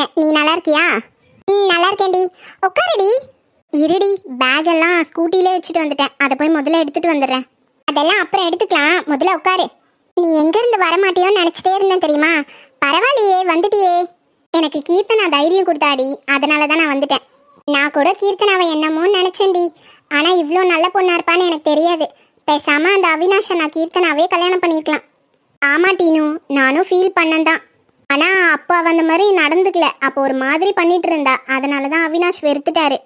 இருக்கேன். நீ நல்லா இருக்கியா? ம் நல்லா இருக்கேன்டி. உட்காருடி. இருடி பேக் எல்லாம் ஸ்கூட்டிலே வச்சுட்டு வந்துட்டேன். அதை போய் முதல்ல எடுத்துட்டு வந்துடுறேன். அதெல்லாம் அப்புறம் எடுத்துக்கலாம். முதல்ல உட்காரு. நீ எங்கேருந்து வரமாட்டியோன்னு வர நினைச்சிட்டே இருந்தேன் தெரியுமா? பரவாயில்லையே வந்துட்டியே. எனக்கு கீர்த்தனா தைரியம் கொடுத்தாடி. அதனால தான் நான் வந்துட்டேன். நான் கூட கீர்த்தனாவை என்னமோன்னு நினைச்சேன்டி. ஆனா இவ்வளோ நல்ல பொண்ணா இருப்பான்னு எனக்கு தெரியாது. பேசாம அந்த அவினாஷை நான் கீர்த்தனாவே கல்யாணம் பண்ணிருக்கலாம் ஆமா டீனு. நானும் ஃபீல் பண்ணந்தான் ஆனால் அப்போ அவ அந்த மாதிரி நடந்துக்கல. அப்போ ஒரு மாதிரி பண்ணிட்டு இருந்தா அதனால தான் அவினாஷ் வெறுத்துட்டாரு.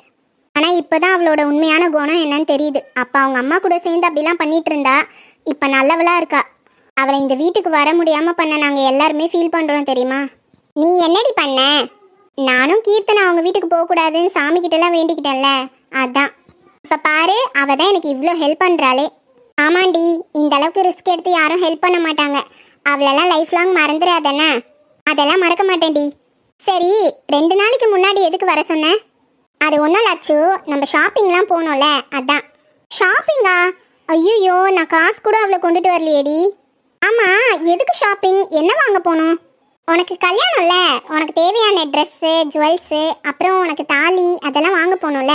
இப்போ தான் அவளோட உண்மையான குணம் என்னன்னு தெரியுது. அப்போ அவங்க அம்மா கூட சேர்ந்து அப்படிலாம் பண்ணிட்டு இருந்தா இப்போ நல்லவளா இருக்கா? அவளை இந்த வீட்டுக்கு வர முடியாமல் பண்ண நாங்கள் எல்லாருமே ஃபீல் பண்ணுறோம் தெரியுமா? நீ என்னடி பண்ண? நானும் கீர்த்தனை அவங்க வீட்டுக்கு போகக்கூடாதுன்னு சாமி வேண்டிக்கிட்டேன்ல. அதான். இப்போ பாரு அவ தான் எனக்கு இவ்வளோ ஹெல்ப் பண்ணுறாளே ஆமாண்டி இந்த அளவுக்கு ரிஸ்க் எடுத்து யாரும் ஹெல்ப் பண்ண மாட்டாங்க. அவளெல்லாம் லைஃப் லாங் மறந்துடாதானே அதெல்லாம் மறக்க மாட்டேன்டி. சரி ரெண்டு நாளைக்கு முன்னாடி எதுக்கு வர சொன்ன? அது ஒன்றும் லட்சு நம்ம ஷாப்பிங்லாம் போனோம்ல அதான். ஷாப்பிங்கா? ஐயோ நான் காசு கூட அவளை கொண்டுட்டு வரலையேடி. ஆமாம் எதுக்கு ஷாப்பிங்? என்ன வாங்க போகணும் உனக்கு கல்யாணம்ல உனக்கு தேவையான ட்ரெஸ்ஸு ஜுவல்ஸு அப்புறம் உனக்கு தாலி அதெல்லாம் வாங்க போகணும்ல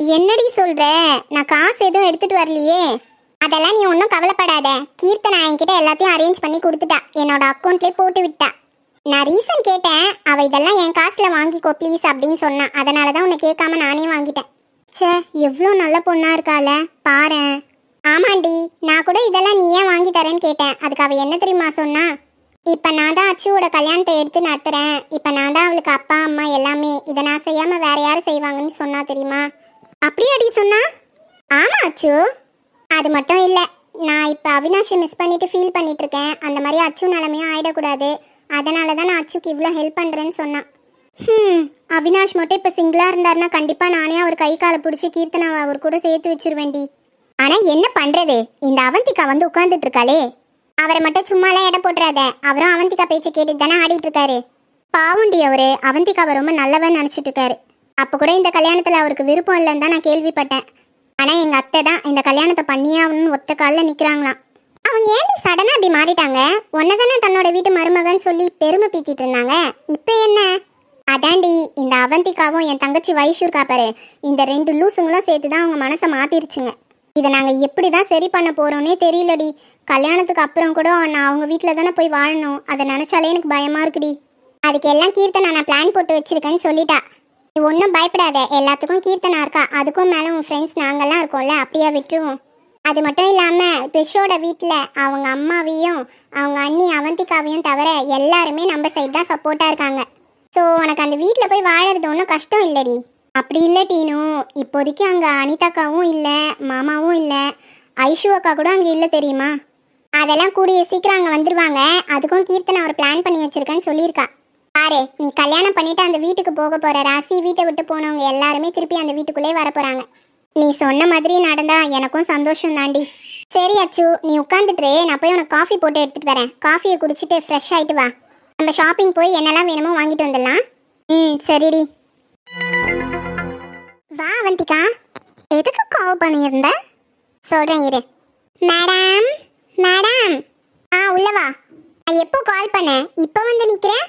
என்னடி சொல்கிற நான் காசு எதுவும் எடுத்துகிட்டு வரலையே. அதெல்லாம் நீ ஒன்றும் கவலைப்படாத. கீர்த்தனா என்கிட்ட எல்லாத்தையும் அரேஞ்ச் பண்ணி கொடுத்துட்டா. என்னோட அக்கௌண்ட்லேயே போட்டு விட்டா. நான் ரீசன் கேட்டேன். அவள் இதெல்லாம் என் காசில் வாங்கிக்கோ ப்ளீஸ் அப்படின்னு சொன்னா. அதனால தான் உன்னை கேட்காம நானே வாங்கிட்டேன். ச்சே எவ்வளோ நல்ல பொண்ணாக இருக்கால பாரு ஆமாண்டி நான் கூட இதெல்லாம் நீ ஏன் வாங்கி தரேன்னு கேட்டேன். அதுக்கு அவள் என்ன தெரியுமா சொன்னா? இப்போ நான் தான் அச்சுவோட கல்யாணத்தை எடுத்து நடத்துகிறேன் இப்போ நான் தான் அவளுக்கு அப்பா அம்மா எல்லாமே இதை நான் செய்யாமல் வேற யாரும் செய்வாங்கன்னு சொன்னா தெரியுமா? அப்படியாடி சொன்னா? ஆமா அச்சு. அது மட்டும் இல்லை நான் இப்போ அவினாஷை மிஸ் பண்ணிட்டு ஃபீல் பண்ணிட்டு இருக்கேன். அந்த மாதிரி அச்சு நிலமையும் ஆயிடக்கூடாது. அதனால தான் நான் அச்சுக்கு இவ்வளோ ஹெல்ப் பண்ணுறேன்னு சொன்னான். ம் அவினாஷ் மட்டும் இப்போ சிங்கிளாக இருந்தாருன்னா கண்டிப்பாக நானே அவர் கை காலை பிடிச்சி கீர்த்தனாவை அவர் கூட சேர்த்து வச்சிருவேண்டி ஆனால் என்ன பண்ணுறது இந்த அவந்திகா வந்து உட்காந்துட்டு இருக்காளே. அவரை மட்டும் சும்மாலாம் எடை போட்டுறாத. அவரும் அவந்திகா பேச்சை கேட்டுட்டு தானே ஆடிட்டு இருக்காரு. பாவுண்டி அவரு அவந்திகாவை ரொம்ப நல்லவன் நினச்சிட்டு இருக்காரு. அப்போ கூட இந்த கல்யாணத்தில் அவருக்கு விருப்பம் இல்லைன்னு தான் நான் கேள்விப்பட்டேன். ஆனால் எங்கள் அத்தை தான் இந்த கல்யாணத்தை பண்ணியே ஆகணும்னு ஒத்த காலில் நிற்கிறாங்களாம் அவங்க ஏன் சடனாக அப்படி மாறிட்டாங்க? உன்னை தானே தன்னோட வீட்டு மருமகன் சொல்லி பெருமை பீத்திட்டு இருந்தாங்க. இப்போ என்ன? அதாண்டி இந்த அவந்திகாவும் என் தங்கச்சி வைஷு இருக்கா பாரு. இந்த ரெண்டு லூசுங்களும் சேர்த்து தான் அவங்க மனசை மாற்றிருச்சுங்க இதை நாங்கள் எப்படி தான் சரி பண்ண போகிறோன்னே தெரியலடி. கல்யாணத்துக்கு அப்புறம் கூட நான் அவங்க வீட்டில் தானே போய் வாழணும். அதை நினச்சாலே எனக்கு பயமாக இருக்குடி. அதுக்கு எல்லாம் கீர்த்தனை நான் பிளான் போட்டு வச்சிருக்கேன்னு சொல்லிட்டா. நீ ஒன்றும் பயப்படாத. எல்லாத்துக்கும் கீர்த்தனா இருக்கா. அதுக்கும் மேலே உன் ஃப்ரெண்ட்ஸ் நாங்கள்லாம் இருக்கோம்ல. அப்படியே விட்டுருவோம். அது மட்டும் இல்லாமல் த்ரிஷோட வீட்டில் அவங்க அம்மாவையும் அவங்க அண்ணி அவந்திகாவையும் தவிர எல்லாருமே நம்ம சைடு தான் சப்போர்ட்டாக இருக்காங்க. ஸோ உனக்கு அந்த வீட்டில் போய் வாழறது ஒன்றும் கஷ்டம் இல்லடி. அப்படி இல்லை டீனு. இப்போதைக்கு அங்கே அனிதாக்காவும் இல்லை மாமாவும் இல்லை ஐஷு அக்கா கூட அங்கே இல்லை தெரியுமா? அதெல்லாம் கூடிய சீக்கிரம் அங்கே வந்துருவாங்க. அதுக்கும் கீர்த்தனை ஒரு பிளான் பண்ணி வச்சிருக்கேன்னு சொல்லியிருக்கா. பாரு நீ கல்யாணம் பண்ணிட்டு அந்த வீட்டுக்கு போக போற ராசி வீட்டை விட்டு போனவங்க எல்லாருமே திருப்பி அந்த வீட்டுக்குள்ளே வர போறாங்க. நீ சொன்ன மாதிரி நடந்தா எனக்கும் சந்தோஷம் தாண்டி சரி அச்சு நீ உட்காந்துட்டு நான் போய் உனக்கு காஃபி போட்டு எடுத்துட்டு வரேன். காஃபியை குடிச்சிட்டு ஃப்ரெஷ் ஆயிட்டு வா. நம்ம ஷாப்பிங் போய் என்னெல்லாம் வேணுமோ வாங்கிட்டு வந்துடலாம். ம் சரிடி. வா அவந்திகா. எதுக்கு கால் பண்ணியிருந்த? சொல்கிறேன் இரு. மேடம் மேடம் ஆ உள்ள வா. நான் எப்போ கால் பண்ணேன்? இப்போ வந்து நிற்கிறேன்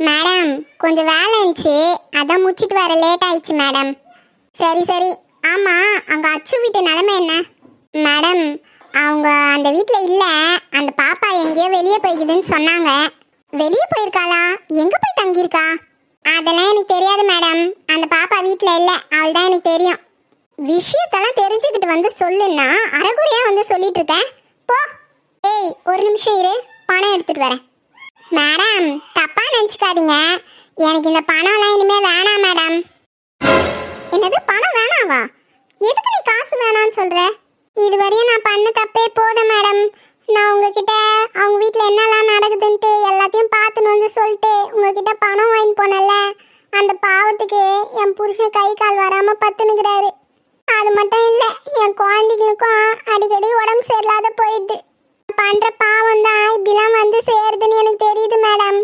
மேடம் கொஞ்சம் வேலை இருந்துச்சு. அதான் முடிச்சிட்டு வர லேட் ஆயிடுச்சு மேடம் சரி சரி. ஆமாம் அங்கே அச்சு வீட்டு நிலமை என்ன? மேடம் அவங்க அந்த வீட்டில் இல்லை. அந்த பாப்பா எங்கேயோ வெளியே போய்க்குதுன்னு சொன்னாங்க. வெளியே போயிருக்காளா? எங்கே போய் தங்கியிருக்கா? அதெல்லாம் எனக்கு தெரியாது மேடம். அந்த பாப்பா வீட்டில் இல்லை. அவள் தான் எனக்கு தெரியும். விஷயத்தெல்லாம் தெரிஞ்சுக்கிட்டு வந்து சொல்லுன்னா அறகுறையாக வந்து சொல்லிட்டு இருக்கேன். போ. ஏய் ஒரு நிமிஷம் இரு. பணம் எடுத்துகிட்டு வரேன். மேடம் தப்பாக நினச்சிக்காதீங்க. எனக்கு இந்த பணம்லாம் இனிமேல் வேணாம் மேடம். என்னது? பணம் வேணாவா? எதுக்கு நீ காசு வேணாம்னு சொல்ற? இதுவரையும் நான் பண்ண தப்பே போதும் மேடம். நான் உங்ககிட்ட அவங்க வீட்டில் என்னெல்லாம் நடக்குதுன்ட்டு எல்லாத்தையும் பார்த்துன்னு வந்து சொல்லிட்டு உங்ககிட்ட பணம் வாங்கி போனல அந்த பாவத்துக்கு என் புருஷன் கை கால் வராமல் பத்துனுக்கிறாரு அது மட்டும் இல்லை என் குழந்தைகளுக்கும் அடிக்கடி உடம்பு சரியில்லாத போயிடுது. பண்ற பாவம் தான் இப்படிலாம் வந்து சேருதுன்னு எனக்கு தெரியுது மேடம்.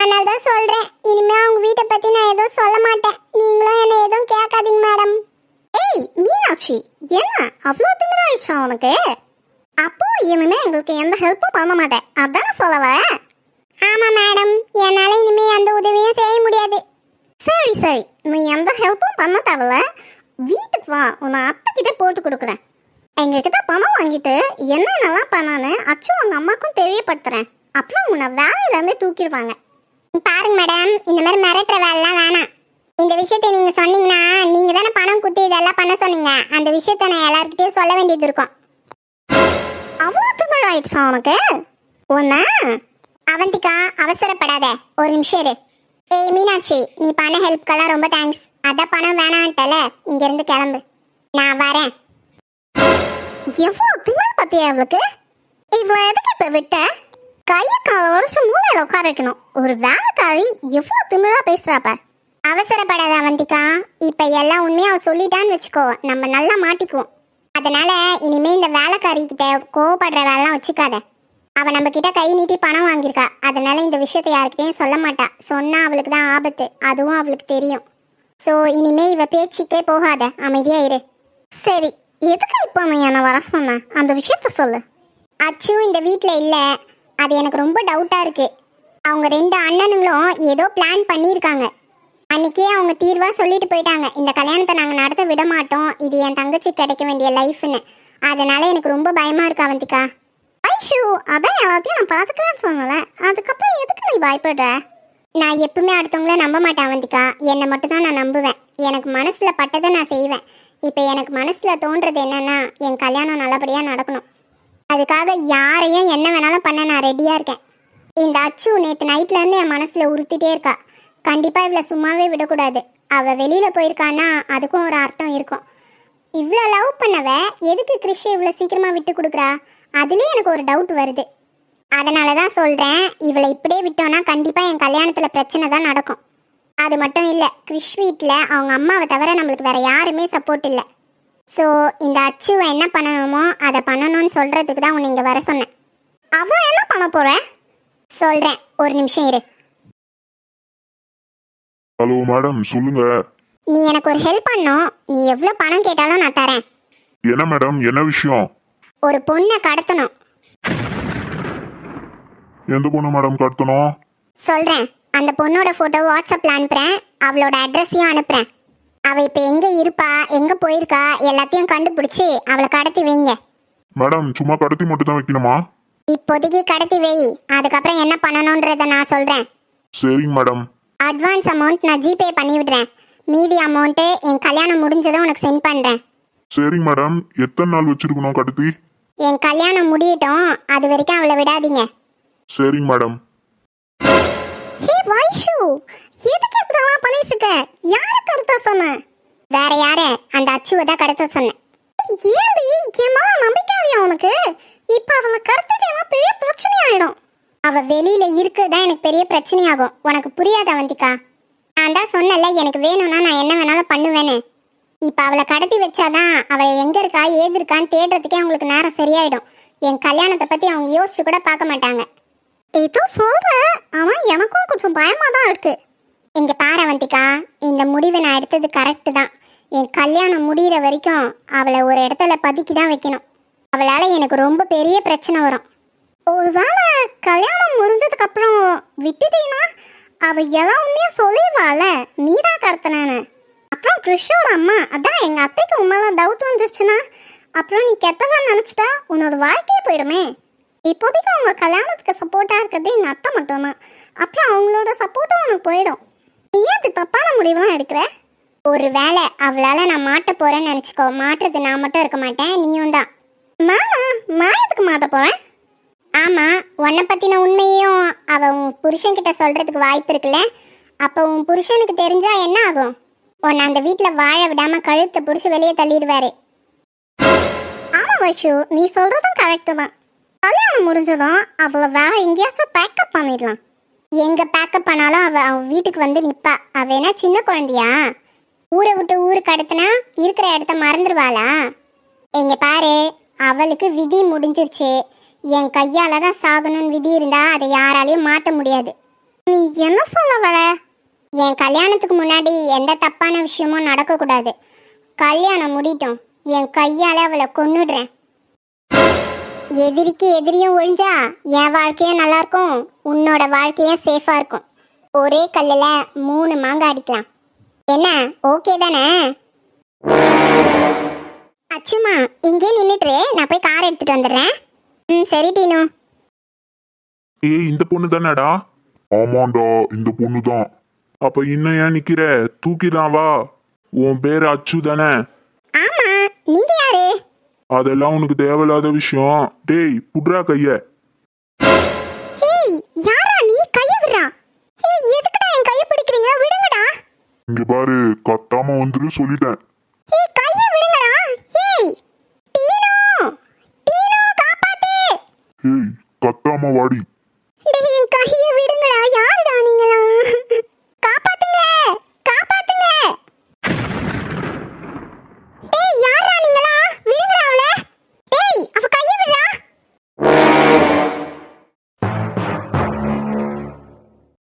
அதனால தான் சொல்றேன். இனிமே அவங்க வீட்டை பத்தி நான் எதுவும் சொல்ல மாட்டேன் நீங்களும் என்ன எதுவும் கேட்காதீங்க மேடம் ஏய் மீனாட்சி என்ன அவ்வளோ திமிராயிடுச்சா உனக்கு? அப்போ இனிமே எங்களுக்கு எந்த ஹெல்ப்பும் பண்ண மாட்டேன். அதான் சொல்ல வரேன் ஆமா மேடம் என்னால இனிமே எந்த உதவியும் செய்ய முடியாது. சரி சரி. நீ எந்த ஹெல்ப்பும் பண்ண தேவையில்ல. வீட்டுக்கு வா. உன்னை அத்தை கிட்ட போட்டு கொடுக்குறேன். எங்ககிட்ட பணம் வாங்கிட்டு என்னென்னலாம் பண்ணான்னு அச்சு உங்க அம்மாக்கும் தெரியப்படுத்துறேன். அப்புறம் உன்னை வேலையிலேருந்தே தூக்கிடுவாங்க. பாருங்க மேடம் இந்த மாதிரி மிரட்டுற வேலைலாம் வேணாம். இந்த விஷயத்தை நீங்க சொன்னீங்கன்னா நீங்க தானே பணம் குத்தி இதெல்லாம் பண்ண சொன்னீங்க. அந்த விஷயத்த நான் எல்லார்கிட்டயும் சொல்ல வேண்டியது இருக்கும். ஆயிடுச்சா உனக்கு? ஒன்னா அவந்திகா அவசரப்படாத. ஒரு நிமிஷம் இரு. ஏய் மீனாட்சி நீ பண்ண ஹெல்ப்க்கெல்லாம் ரொம்ப தேங்க்ஸ் அதான் பணம் வேணான்ட்டல. இங்கேருந்து கிளம்பு. நான் வரேன். எவ்வளோ திமிழ் பத்தியா அவளுக்கு இவ்வளோ எதுக்கு இப்போ விட்ட? கையை கால வருஷம் மூலையில் உட்கார வைக்கணும். ஒரு வேலைக்காரி எவ்வளோ திமிழாக பேசுறாப்ப அவசரப்படாத அவந்திகா இப்போ எல்லாம் உண்மையாக அவ சொல்லிட்டான்னு வச்சுக்கோ. நம்ம நல்லா மாட்டிக்குவோம். அதனால இனிமே இந்த வேலைக்காரி கிட்ட கோவப்படுற வேலைலாம் வச்சுக்காத. அவ நம்ம கிட்ட கை நீட்டி பணம் வாங்கியிருக்கா. அதனால இந்த விஷயத்தை யாருக்கிட்டையும் சொல்ல மாட்டா. சொன்னா அவளுக்கு தான் ஆபத்து. அதுவும் அவளுக்கு தெரியும். ஸோ இனிமே இவ பேச்சுக்கே போகாத. அமைதியா இரு. சரி எதுக்கு இப்போ நீ என்னை வர சொன்ன அந்த விஷயத்த சொல்லு. அச்சு இந்த வீட்டில் இல்லை. அது எனக்கு ரொம்ப டவுட்டாக இருக்கு. அவங்க ரெண்டு அண்ணனுங்களும் ஏதோ பிளான் பண்ணியிருக்காங்க. அன்னைக்கே அவங்க தீர்வா சொல்லிட்டு போயிட்டாங்க. இந்த கல்யாணத்தை நாங்கள் நடத்த விட மாட்டோம் இது என் தங்கச்சி கிடைக்க வேண்டிய லைஃப்னு. அதனால எனக்கு ரொம்ப பயமா இருக்கு அவந்திகா. ஐஷு அதான் எல்லாத்தையும் நான் பார்த்துக்கலாம்னு சொன்னல அதுக்கப்புறம் எதுக்கு நீ பயப்படுற? நான் எப்பவுமே அடுத்தவங்கள நம்ப மாட்டேன் அவந்திகா. என்னை மட்டும் தான் நான் நம்புவேன். எனக்கு மனசுல பட்டதை நான் செய்வேன். இப்போ எனக்கு மனசுல தோன்றது என்னன்னா என் கல்யாணம் நல்லபடியா நடக்கணும். அதுக்காக யாரையும் என்ன வேணாலும் பண்ண நான் ரெடியாக இருக்கேன். இந்த அச்சு நேற்று நைட்ல இருந்து என் மனசில் உறுத்திட்டே இருக்கா. கண்டிப்பாக இவளை சும்மாவே விடக்கூடாது. அவள் வெளியில் போயிருக்கான்னா அதுக்கும் ஒரு அர்த்தம் இருக்கும். இவ்வளோ லவ் பண்ணவ எதுக்கு கிறிஷ் இவ்வளோ சீக்கிரமாக விட்டு கொடுக்குறா? அதுலேயே எனக்கு ஒரு டவுட் வருது. அதனால தான் சொல்கிறேன் இவளை இப்படியே விட்டோன்னா கண்டிப்பாக என் கல்யாணத்தில் பிரச்சனை தான் நடக்கும். அது மட்டும் இல்லை கிறிஷ் வீட்டில் அவங்க அம்மாவை தவிர நம்மளுக்கு வேறு யாருமே சப்போர்ட் இல்லை. ஸோ இந்த அச்சுவை என்ன பண்ணணுமோ அதை பண்ணணும்னு சொல்கிறதுக்கு தான் உன்னை இங்கே வர சொன்னேன். அவன் என்ன பண்ண போகிறேன் சொல்கிறேன் ஒரு நிமிஷம் இரு. ஹலோ மேடம் சொல்லுங்க. நீ எனக்கு ஒரு ஹெல்ப் பண்ணும் நீ எவ்வளோ பணம் கேட்டாலும் நான் தரேன். என்ன மேடம் என்ன விஷயம்? ஒரு பொண்ணை கடத்தணும். எந்த பொண்ணு மேடம் கடத்தணும்? சொல்கிறேன் அந்த பொண்ணோட ஃபோட்டோ வாட்ஸ்அப்பில் அனுப்புகிறேன் அவளோட அட்ரஸையும் அனுப்புகிறேன் அவள் இப்போ எங்கே இருப்பா? எங்கே போயிருக்கா? எல்லாத்தையும் கண்டுபிடிச்சி அவளை கடத்தி வைங்க. மேடம் சும்மா கடத்தி மட்டும் தான் வைக்கணுமா? இப்போதைக்கு கடத்தி வை. அதுக்கப்புறம் என்ன பண்ணணுன்றத நான் சொல்கிறேன் சரிங்க மேடம் அட்வான்ஸ் அமௌண்ட் நான் ஜிபே பண்ணி விடுறேன் மீதி அமௌண்ட்டு என் கல்யாணம் முடிஞ்சதும் உனக்கு சென்ட் பண்ணுறேன் சரிங்க மேடம் எத்தனை நாள் வச்சிருக்கணும் கடத்தி? என் கல்யாணம் முடியட்டும். அது வரைக்கும் அவளை விடாதீங்க. சரிங்க மேடம் ஹே வைஷு எதுக்கு இப்படிலாம் பண்ணிட்டு இருக்க? யாரை கடத்த சொன்ன? வேற யாரு? அந்த அச்சுவை தான் கடத்த சொன்னேன் ஏன்டி என் மேல நம்பிக்கை இல்லையா உனக்கு? இப்ப அவளை கடத்திட்டேன்னா பெரிய பிரச்சனை ஆயிடும் அவ வெளியில இருக்கிறதா எனக்கு பெரிய பிரச்சனையாகும். உனக்கு புரியாத அவந்திக்கா நான் தான் சொன்னல எனக்கு வேணும்னா நான் என்ன வேணாலும் பண்ணுவேன்னு. இப்ப அவளை கடத்தி வச்சாதான் அவளை எங்க இருக்கா ஏது இருக்கான்னு தேடுறதுக்கே அவங்களுக்கு நேரம் சரியாயிடும். என் கல்யாணத்தை பத்தி அவங்க யோசிச்சு கூட பார்க்க மாட்டாங்க. ஏதோ சொல்ற. ஆனா எனக்கும் கொஞ்சம் பயமா தான் இருக்கு. இங்க பாரு அவந்திக்கா இந்த முடிவை நான் எடுத்தது கரெக்டு தான். என் கல்யாணம் முடியிற வரைக்கும் அவளை ஒரு இடத்துல பதுக்கி தான் வைக்கணும். அவளால எனக்கு ரொம்ப பெரிய பிரச்சனை வரும். ஒருவேளை கல்யாணம் முடிஞ்சதுக்கு அப்புறம் விட்டுட்டீங்கன்னா அவ எல்லா உண்மையும் சொல்லிடுவாள. நீ தான் கடத்தினானு அப்புறம் கிருஷ்ணோட அம்மா. அதான் எங்க அத்தைக்கு உண்மையில டவுட் வந்துருச்சுன்னா. அப்புறம் நீ கெட்டவன் நினச்சிட்டா உன்னோட வாழ்க்கையே போயிடுமே. இப்போதைக்கு அவங்க கல்யாணத்துக்கு சப்போர்ட்டாக இருக்கிறது எங்கள் அத்தை மட்டும்தான். அப்புறம் அவங்களோட சப்போர்ட்டும் உனக்கு போயிடும். நீ ஏன் இப்படி தப்பான முடிவெலாம் எடுக்கிற? ஒரு வேளை அவளால் நான் மாட்ட போகிறேன்னு நினச்சிக்கோ. மாட்டுறது நான் மட்டும் இருக்க மாட்டேன். நீயும் தான். மாமா மாயத்துக்கு மாட்ட போகிறேன் ஆமாம் உன்னை பற்றின உண்மையும் அவள் உன் புருஷன்கிட்ட சொல்கிறதுக்கு வாய்ப்பு இருக்குல்ல? அப்போ உன் புருஷனுக்கு தெரிஞ்சா என்ன ஆகும்? உன்னை அந்த வீட்டில் வாழ விடாமல் கழுத்தை பிடிச்சி வெளியே தள்ளிடுவாரு. ஆமாம் வைஷு நீ சொல்கிறதும் கரெக்டு தான். கல்யாணம் முடிஞ்சதும் அவளை வேற எங்கேயாச்சும் பேக்கப் பண்ணிடலாம். எங்க பேக்கப் பண்ணாலும் அவ அவன் வீட்டுக்கு வந்து நிப்பா. அவ என்ன சின்ன குழந்தையா? ஊரை விட்டு ஊருக்கு கடத்தினா இருக்கிற இடத்த மறந்துடுவாளா எங்கே பாரு அவளுக்கு விதி முடிஞ்சிருச்சு. என் கையால தான் சாகணும்னு விதி இருந்தா அதை யாராலையும் மாத்த முடியாது. நீ என்ன சொல்ல வர? என் கல்யாணத்துக்கு முன்னாடி எந்த தப்பான விஷயமும் நடக்கக்கூடாது. கல்யாணம் முடிட்டோம் என் கையால அவளை கொன்னுடுறேன். எதிரிக்கு எதிரியும் ஒழிஞ்சா என் வாழ்க்கையும் நல்லா இருக்கும். உன்னோட வாழ்க்கையும் சேஃபா இருக்கும். ஒரே கல்லில் மூணு மாங்காய் அடிக்கலாம். என்ன? ஓகே தானே? அச்சுமா இங்கே நின்றுட்டுரு நான் போய் கார் எடுத்துட்டு வந்துடுறேன். ம் சரி டீனு. ஏய் இந்த பொண்ணு தானடா? ஆமாண்டா இந்த பொண்ணு தான். அப்ப இன்னும் ஏன் நிக்கிற? தூக்கிதான் வா. உன் பேர் அச்சு தானே. ஆமா நீங்க யாரு? அதெல்லாம் உனக்கு தேவையில்லாத விஷயம். டேய் புட்ரா கைய. ஏய் யாரா நீ? கைய விடுறா. ஏய் எதுக்குடா என் கைய பிடிக்கிறீங்க? விடுங்கடா. இங்க பாரு கத்தாம வந்துரு சொல்லிட்டேன். ஏய் கைய விடுங்கடா ஏய் டீனு டீனு காப்பாத்து ஏய் கத்தாம வாடி.